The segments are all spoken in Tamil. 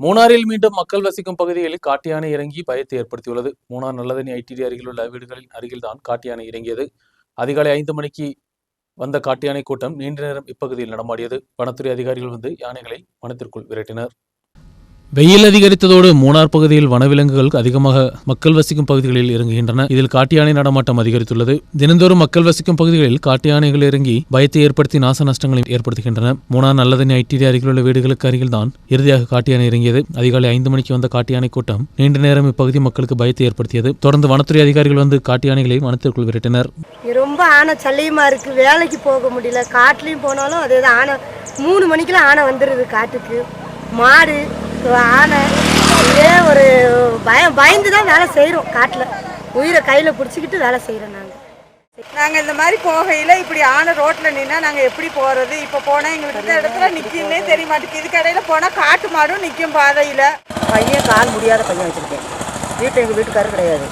மூணாறில் மீண்டும் மக்கள் வசிக்கும் பகுதிகளில் காட்டு யானை இறங்கி பயத்தை ஏற்படுத்தியுள்ளது. மூணார் நல்லதனி ஐடிடி அருகில் உள்ள வீடுகளின் அருகில்தான் காட்டு யானை இறங்கியது. அதிகாலை ஐந்து மணிக்கு வந்த காட்டு யானை கூட்டம் நீண்ட நேரம் இப்பகுதியில் நடமாடியது. வனத்துறை அதிகாரிகள் வந்து யானைகளை வனத்திற்குள் விரட்டினர். வெயில் அதிகரித்ததோடு மூணார் பகுதியில் வனவிலங்குகள் அதிகமாக மக்கள் வசிக்கும் பகுதிகளில் இறங்குகின்றன. இதில் காட்டு யானை நடமாட்டம் அதிகரித்துள்ளது. தினந்தோறும் மக்கள் வசிக்கும் பகுதிகளில் காட்டு யானைகள் இறங்கி பயத்தை ஏற்படுத்தி நாச நஷ்டங்களை ஏற்படுத்துகின்றன. மூணார் நல்லதனி ஐடிடி அருகில் உள்ள வீடுகளுக்கு அருகில்தான் இறுதியாக காட்டு யானை இறங்கியது. அதிகாலை ஐந்து மணிக்கு வந்த காட்டியானை கூட்டம் நீண்ட நேரம் இப்பகுதி மக்களுக்கு பயத்தை ஏற்படுத்தியது. தொடர்ந்து வனத்துறை அதிகாரிகள் வந்து காட்டு யானைகளை வனத்திற்குள் விரட்டினர். ரொம்ப ஆனை சல்லியமா இருக்கு. வேலைக்கு போக முடியல. காட்டுலயும் போனாலும் அதே ஆனை மூணு மணிக்கெல்லாம் ஆனை வந்துடுது காட்டுக்கு. மாடு ஆனை இதே ஒரு பயம் பயந்து தான் வேலை செய்கிறோம் காட்டில். உயிரை கையில் பிடிச்சிக்கிட்டு வேலை செய்கிறோம் நாங்கள் நாங்கள் இந்த மாதிரி போகையில் இப்படி ஆன ரோட்டில் நின்னா நாங்கள் எப்படி போகிறது இப்போ போனால் எங்களுக்கு இந்த இடத்துல நிற்கின்னே தெரிய மாட்டேங்குது. இதுக்கு இடையில போனால் காட்டு மாடும் நிற்கும் பாதையில். பையன் கால் முடியாத பையன் வச்சுருக்கேன். வீட்டில் எங்கள் வீட்டுக்காரர் கிடையாது.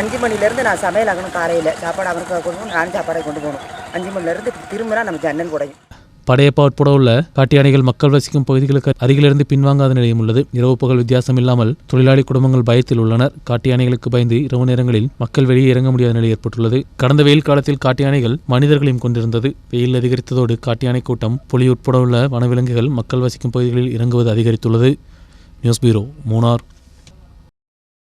அஞ்சு மணிலேருந்து நான் சமையல் ஆகணும் காலையில். சாப்பாடு அவனுக்கு கொண்டு போகணும் நானும் சாப்பாடை கொண்டு போகணும். அஞ்சு மணிலேருந்து திரும்பினா நம்ம ஜன்னல் குடையும். படையப்பா உட்பட உள்ள காட்டு யானைகள் மக்கள் வசிக்கும் பகுதிகளுக்கு அருகிலிருந்து பின்வாங்காத நிலையும் உள்ளது. இரவு பகல் வித்தியாசம் இல்லாமல் தொழிலாளி குடும்பங்கள் பயத்தில் உள்ளனர். காட்டு யானைகளுக்கு பயந்து இரவு நேரங்களில் மக்கள் வெளியே இறங்க முடியாத நிலை ஏற்பட்டுள்ளது. கடந்த வெயில் காலத்தில் காட்டு யானைகள் மனிதர்களையும் கொண்டிருந்தது. வெயில் அதிகரித்ததோடு காட்டு யானை கூட்டம் புலி உட்பட உள்ள வனவிலங்குகள் மக்கள் வசிக்கும் பகுதிகளில் இறங்குவது அதிகரித்துள்ளது. News bureau Munnar.